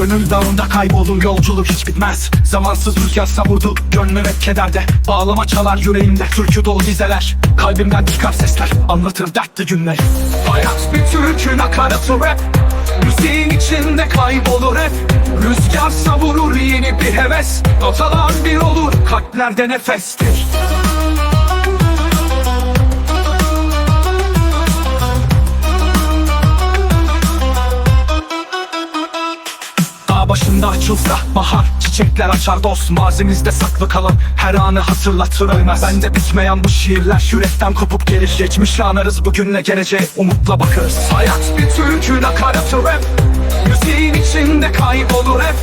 Gönül dağında kaybolur yolculuk hiç bitmez. Zamansız rüzgar savurdu gönlüm hep kederde. Bağlama çalar yüreğimde türkü dolu dizeler. Kalbimden çıkar sesler anlatır dertli günler Hayat bir türkü nakaratı rap. Müziğin içinde kaybolur hep Rüzgar savurur yeni bir heves. Notalar bir olur kalplerde nefestir Dağ başında açılsa bahar Çiçekler açar dost. Mazimizde saklı kalan Her anı hatırlatır ölmez. Bende bitmeyen bu şiirler yürekten kopup gelir. Geçmişi anarız bugünle geleceğe umutla bakarız. Hayat bir türkü nakaratı rap Müziğin içinde kaybolur hep.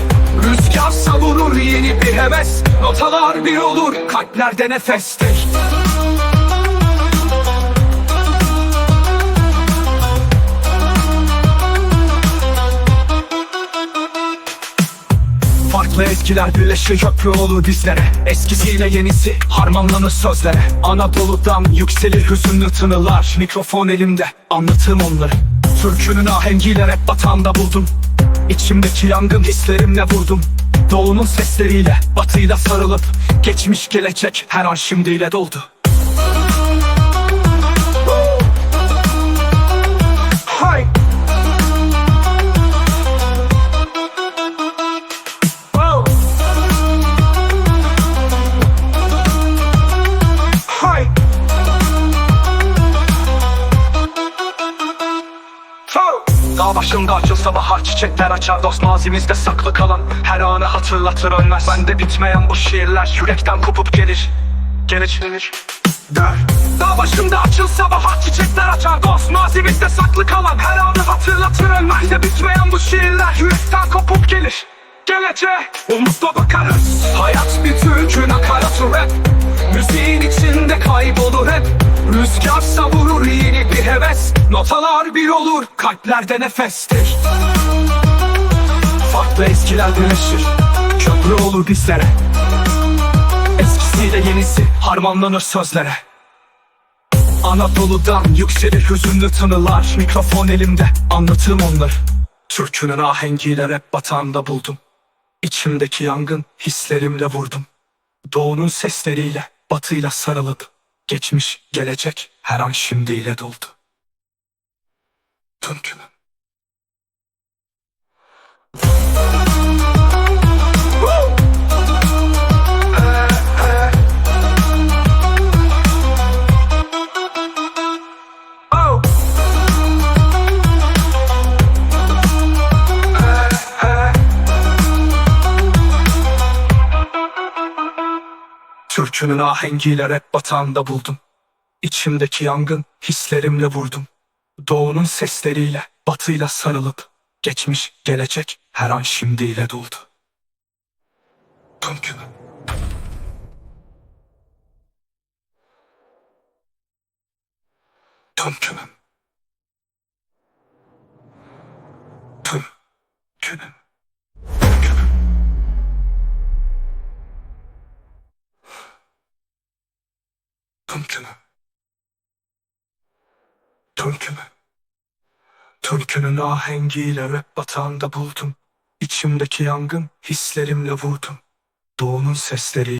Rüzgar savurur yeni bir heves. Notalar bir olur kalplerde nefestir Farklı ezgiler birleşir köprü olur dizlere Eskisiyle yenisi harmanlanır sözlere. Anadolu'dan yükselir hüzünlü tınılar. Mikrofon elimde anlatım onları. Türkünün ahengiyle rap batağında buldum. İçimdeki yangın hislerimle vurdum. Doğunun sesleriyle batıyla sarılıp Geçmiş gelecek her an şimdiyle doldu Dağ başında açılsa bahar çiçekler açar. Dost mazimizde saklı kalan Her anı hatırlatır ölmez. Bende bitmeyen bu şiirler yürekten kopup gelir. Gelir. Gelir Der. Dağ başında açılsa bahar çiçekler açar. Dost mazimizde saklı kalan Her anı hatırlatır ölmez. Bende bitmeyen bu şiirler yürekten kopup gelir. Geleceğe umutla bakarız. Hayat bir türkü nakaratı rap Müziğin içinde kaybolur hep. Rüzgar heves Notalar bir olur kalplerde nefestir. Farklı eskiler birleşir Köprü olur dizlere Eskisiyle yenisi harmanlanır sözlere. Anadolu'dan yükselir hüzünlü tınılar. Mikrofon elimde anlatım onları. Türkünün ahengiyle rap batağında buldum. İçimdeki yangın hislerimle vurdum. Doğunun sesleriyle batıyla sarılıp Geçmiş gelecek her an şimdiyle doldu Oh! Türkünün ahengiyle rap batağında buldum. İçimdeki yangın hislerimle vurdum. Doğunun sesleriyle batıyla sarılıp geçmiş gelecek her an şimdiyle doldu. Türkünün. Türkünün. Türkünün. Türkünün. Türkünün. Türkünün. Türkünün ahengiyle rap batağında buldum. İçimdeki yangın hislerimle vurdum. Doğunun sesleri